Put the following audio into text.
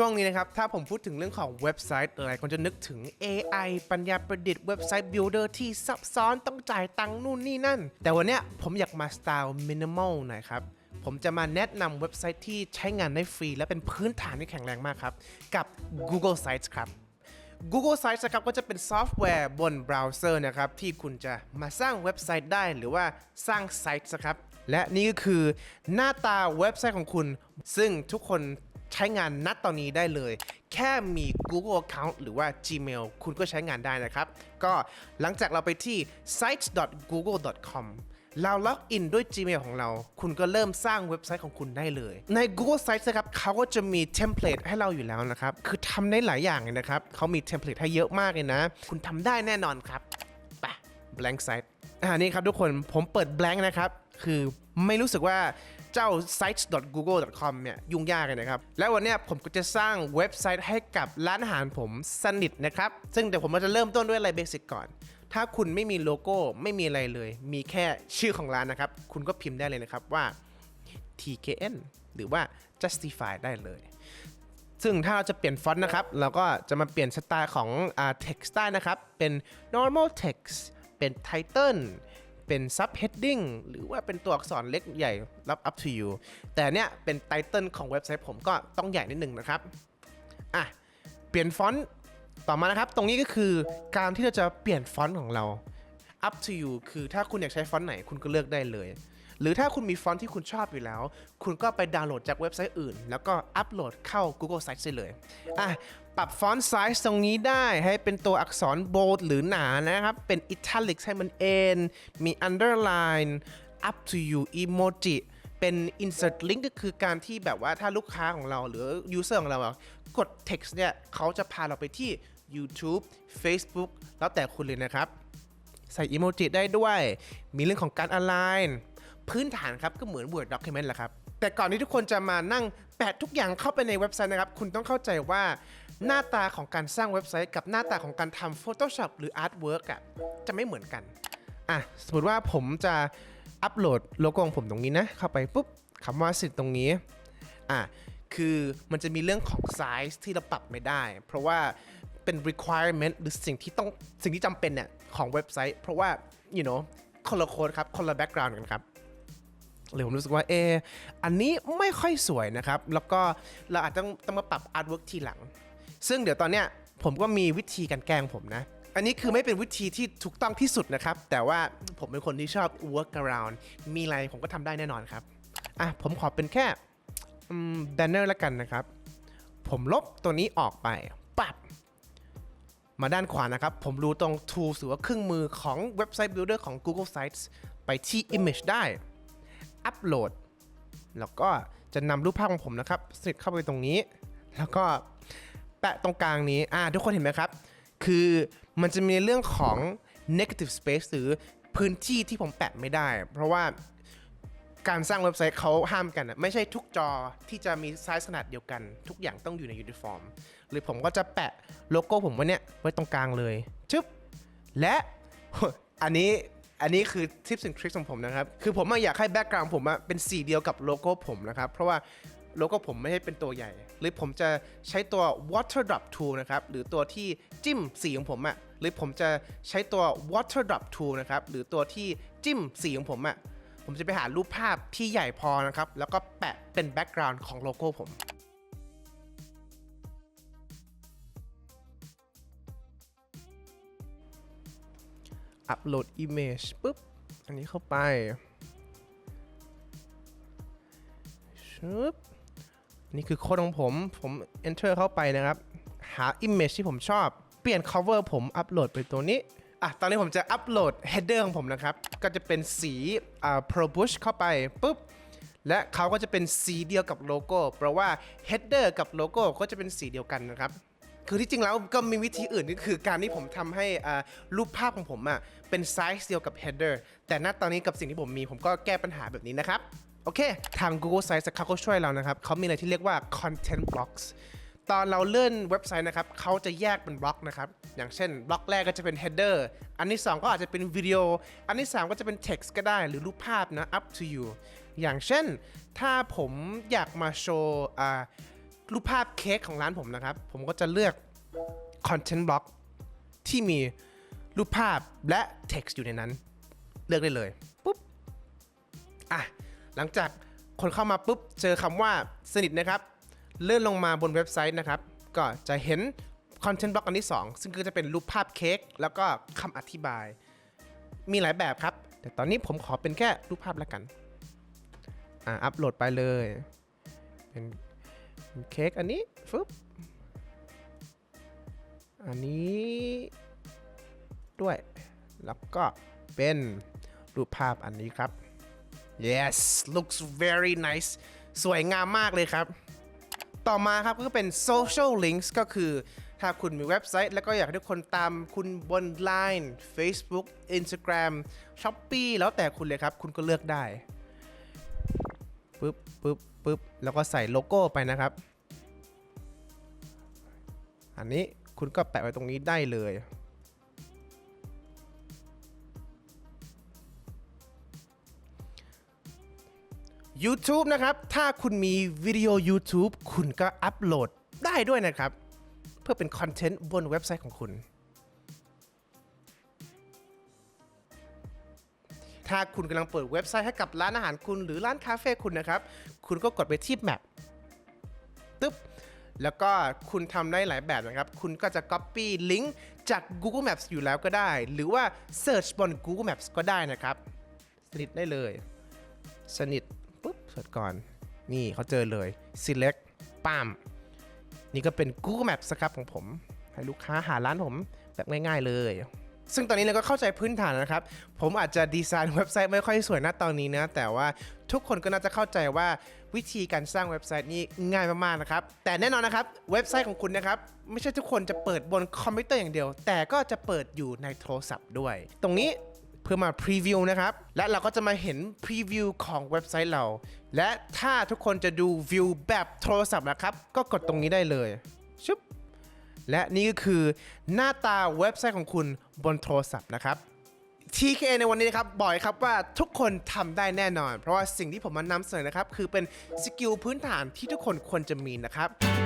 ช่วงนี้นะครับ ถ้าผมพูดถึงเรื่องของเว็บไซต์หลายคนจะนึกถึง AI ปัญญาประดิษฐ์เว็บไซต์ Builder ที่ซับซ้อนต้องจ่ายตังค์นู่นนี่นั่น แต่วันนี้ผมอยากมาสไตล์มินิมอลหน่อยครับ ผมจะมาแนะนำเว็บไซต์ที่ใช้งานได้ฟรี และเป็นพื้นฐานที่แข็งแรงมากครับ กับ Google Sites ครับ Google Sites นะครับก็จะเป็นซอฟต์แวร์บนเบราว์เซอร์นะครับที่คุณจะมาสร้างเว็บไซต์ได้หรือว่าสร้างไซต์นะครับและนี่ก็คือหน้าตาเว็บไซต์ของคุณ ซึ่งทุกคน ใช้งานนัดตอนนี้ได้เลย แค่มี Google Account หรือว่า Gmail คุณก็ใช้งานได้นะครับ ก็หลังจากเราไปที่ sites.google.com เราล็อกอินด้วย Gmail ของเรา คุณก็เริ่มสร้างเว็บไซต์ของคุณได้เลย ใน Google Sites นะครับเขาก็จะมีเทมเพลตให้เราอยู่แล้วนะครับ คือทำได้หลายอย่างเลยนะครับ เขามีเทมเพลตให้เยอะมากเลยนะ คุณทำได้แน่นอนครับไป blank site อ่านี่ครับทุกคนผมเปิด blank นะครับ คือไม่รู้สึกว่า เจ้า sites.google.com เนี่ยยุ่งยากเลยนะครับ และวันนี้ผมก็จะสร้างเว็บไซต์ให้กับร้านอาหารผมสนิทนะครับ ซึ่งเดี๋ยวผมจะเริ่มต้นด้วยอะไรเบสิกก่อน ถ้าคุณไม่มีโลโก้ไม่มีอะไรเลย มีแค่ชื่อของร้านนะครับ คุณก็พิมพ์ได้เลยนะครับว่า TKN หรือว่า justify ได้เลย ซึ่งถ้าเราจะเปลี่ยนฟอนต์นะครับ เราก็จะมาเปลี่ยนสไตล์ของอ่า text ได้นะครับ เป็น normal text เป็น title เป็น subheading หรือว่าเป็นตัวอักษรเล็กใหญ่รับ up to you แต่เนี้ยเป็นไตเติลของเว็บไซต์ผมก็ต้องใหญ่นิดนึงนะครับ อะ เปลี่ยนฟอนต์ต่อมานะครับ ตรงนี้ก็คือการที่เราจะเปลี่ยนฟอนต์ของเรา up to you คือถ้าคุณอยากใช้ฟอนต์ไหนคุณก็เลือกได้เลย หรือถ้าคุณมีฟอนต์ที่คุณชอบอยู่แล้ว คุณก็ไปดาวน์โหลดจากเว็บไซต์อื่น แล้วก็อัปโหลดเข้า Google Sites ได้เลยอะปรับฟอนต์ไซส์ตรงนี้ได้ให้เป็นตัวอักษร bold หรือหนานะครับ เป็น italics ให้มันเอ็นมี underline up to you emoji เป็น insert link ก็คือการที่แบบว่าถ้าลูกค้าของเราหรือ user ของเราอะกด text เนี่ยเขาจะพาเราไปที่ YouTube Facebook แล้วแต่คุณเลยนะครับ ใส่อีโมจิได้ด้วย มีเรื่องของการ align พื้นฐานครับก็เหมือน Word Document แหละครับ แต่ก่อนที่ทุกคนจะมานั่งแปะทุกอย่างเข้าไปในเว็บไซต์นะครับ คุณต้องเข้าใจว่าหน้าตาของการสร้างเว็บไซต์กับหน้าตาของการทำ Photoshop หรือ Artwork อะจะไม่เหมือนกันอะสมมติว่าผมจะอัปโหลดโลโก้ของผมตรงนี้นะ เข้าไปปุ๊บคำว่าสิทธิ์ตรงนี้อะคือมันจะมีเรื่องของ size ที่เราปรับไม่ได้ เพราะว่าเป็น requirement หรือสิ่งที่ต้องสิ่งที่จำเป็นเนี่ยของเว็บไซต์ เพราะว่า you know คนละโค้ดครับ คนละ background กันครับ เลยผมรู้สึกว่าเอออันนี้ไม่ค่อยสวยนะครับ แล้วก็เราอาจต้องต้องมาปรับ artwork ทีหลัง ซึ่งเดี๋ยวตอนเนี้ยผมก็มีวิธีการแกล้งผมนะ อันนี้คือไม่เป็นวิธีที่ถูกต้องที่สุดนะครับ แต่ว่าผมเป็นคนที่ชอบ work around มีอะไรผมก็ทำได้แน่นอนครับ อะผมขอเป็นแค่แบนเนอร์ละกันนะครับ ผมลบตัวนี้ออกไปปับมาด้านขวานะครับ ผมรู้ตรง tools หรือว่าเครื่องมือของเว็บไซต์ builder ของ Google Sites ไปที่ image ได้ อัปโหลด แล้วก็จะนำรูปภาพของผมนะครับสลิดเข้าไปตรงนี้ แล้วก็แปะตรงกลางนี้อ่าทุกคนเห็นไหมครับ คือมันจะมีเรื่องของ negative space หรือพื้นที่ที่ผมแปะไม่ได้ เพราะว่าการสร้างเว็บไซต์เขาห้ามกันอะไม่ใช่ทุกจอที่จะมีไซส์ขนาดเดียวกัน ทุกอย่างต้องอยู่ในยูนิฟอร์มหรือผมก็จะแปะโลโก้ผมไว้เนี่ยไว้ตรงกลางเลยชึบและอันนี้ อันนี้คือทิปส์ and tricks ของผมนะครับ คือผมอะอยากให้แบ็กกราวด์ผมเป็นสีเดียวกับโลโก้ผมนะครับ เพราะว่าโลโก้ผมไม่ใช่เป็นตัวใหญ่ หรือผมจะใช้ตัว water drop tool นะครับ หรือตัวที่จิ้มสีของผมอะหรือผมจะใช้ตัว water drop tool นะครับ หรือตัวที่จิ้มสีของผมอะผมจะไปหารูปภาพที่ใหญ่พอนะครับ แล้วก็แปะเป็นแบ็กกราวด์ของโลโก้ผม อัปโหลด Image ปุ๊บ อันนี้เข้าไปชึบนี่คือโค้ดของผม ผม enter เข้าไปนะครับ หา Image ที่ผมชอบ เปลี่ยน cover ผมอัปโหลดไปตัวนี้ อะ ตอนนี้ผมจะอัปโหลด header ของผมนะครับ ก็จะเป็นสีอ่า pro bush เข้าไปปุ๊บ และเขาก็จะเป็นสีเดียวกับโลโก้ เพราะว่า header กับโลโก้ก็จะเป็นสีเดียวกันนะครับ คือที่จริงแล้วก็มีวิธีอื่นก็คือการที่ผมทำให้อ่ารูปภาพของผมอะเป็นไซส์เดียวกับ header แต่ณตอนนี้กับสิ่งที่ผมมีผมก็แก้ปัญหาแบบนี้นะครับ โอเค ทาง Google Sites เขาก็ช่วยเรานะครับ เขามีอะไรที่เรียกว่า content blocks ตอนเราเลื่อนเว็บไซต์นะครับ เขาจะแยกเป็นบล็อกนะครับ อย่างเช่นบล็อกแรกก็จะเป็น header อันที่ 2 ก็อาจจะเป็นวิดีโอ อันที่ 3 ก็จะเป็น text ก็ได้หรือรูปภาพนะ up to you อย่างเช่น ถ้าผมอยากมาโชว์อ่า รูปภาพเค้กของร้านผมนะครับ ผมก็จะเลือก Content Block ที่มีรูปภาพและ text อยู่ในนั้น เลือกได้เลยปุ๊บอะหลังจากคนเข้ามาปุ๊บ เจอคำว่าสนิทนะครับ เลื่อนลงมาบนเว็บไซต์นะครับ ก็จะเห็น Content Block อันที่ 2 ซึ่งก็จะเป็นรูปภาพเค้กแล้วก็คำอธิบาย มีหลายแบบครับ แต่ตอนนี้ผมขอเป็นแค่รูปภาพแล้วกันอ่าอัปโหลดไปเลย เป็น เค้กอันนี้ฟึบอันนี้ด้วย แล้วก็เป็นรูปภาพอันนี้ครับ yes looks very nice สวยงามมากเลยครับ ต่อมาครับก็เป็น social links ก็คือถ้าคุณมีเว็บไซต์ แล้วก็อยากให้ทุกคนตามคุณบน Line Facebook Instagram Shopee แล้วแต่คุณเลยครับ คุณก็เลือกได้ ปึ๊บปึ๊บปึ๊บแล้วก็ใส่โลโก้ไปนะครับ อันนี้คุณก็แปะไว้ตรงนี้ได้เลย YouTube นะครับ ถ้าคุณมีวิดีโอ YouTube คุณก็อัปโหลดได้ด้วยนะครับ เพื่อเป็นคอนเทนต์บนเว็บไซต์ของคุณ ถ้าคุณกำลังเปิดเว็บไซต์ให้กับร้านอาหารคุณหรือร้านคาเฟ่คุณนะครับ คุณก็กดไปที่ Map ตึ๊บแล้วก็คุณทำได้หลายแบบนะครับ คุณก็จะ Copy ลิงก์จาก Google Maps อยู่แล้วก็ได้ หรือว่า Search บน Google Maps ก็ได้นะครับ สนิทได้เลย สนิทปุ๊บเสิร์ชก่อน นี่เขาเจอเลย select ป้ามนี่ก็เป็น Google Maps ครับของผม ให้ลูกค้าหาร้านผมแบบง่าย ๆเลย ซึ่งตอนนี้เราก็เข้าใจพื้นฐานนะครับ ผมอาจจะดีไซน์เว็บไซต์ไม่ค่อยสวยนะตอนนี้นะ แต่ว่าทุกคนก็น่าจะเข้าใจว่าวิธีการสร้างเว็บไซต์นี่ง่ายมากๆนะครับ แต่แน่นอนนะครับเว็บไซต์ของคุณนะครับไม่ใช่ทุกคนจะเปิดบนคอมพิวเตอร์อย่างเดียว แต่ก็จะเปิดอยู่ในโทรศัพท์ด้วย ตรงนี้เพื่อมาพรีวิวนะครับ และเราก็จะมาเห็นพรีวิวของเว็บไซต์เรา และถ้าทุกคนจะดูวิวแบบโทรศัพท์นะครับ ก็กดตรงนี้ได้เลยชุบ และนี่ก็คือหน้าตาเว็บไซต์ของคุณบนโทรศัพท์นะครับ TKA ในวันนี้นะครับบอกครับว่าทุกคนทำได้แน่นอน เพราะว่าสิ่งที่ผมมานำเสนอนะครับ คือเป็นสกิลพื้นฐานที่ทุกคนควรจะมีนะครับ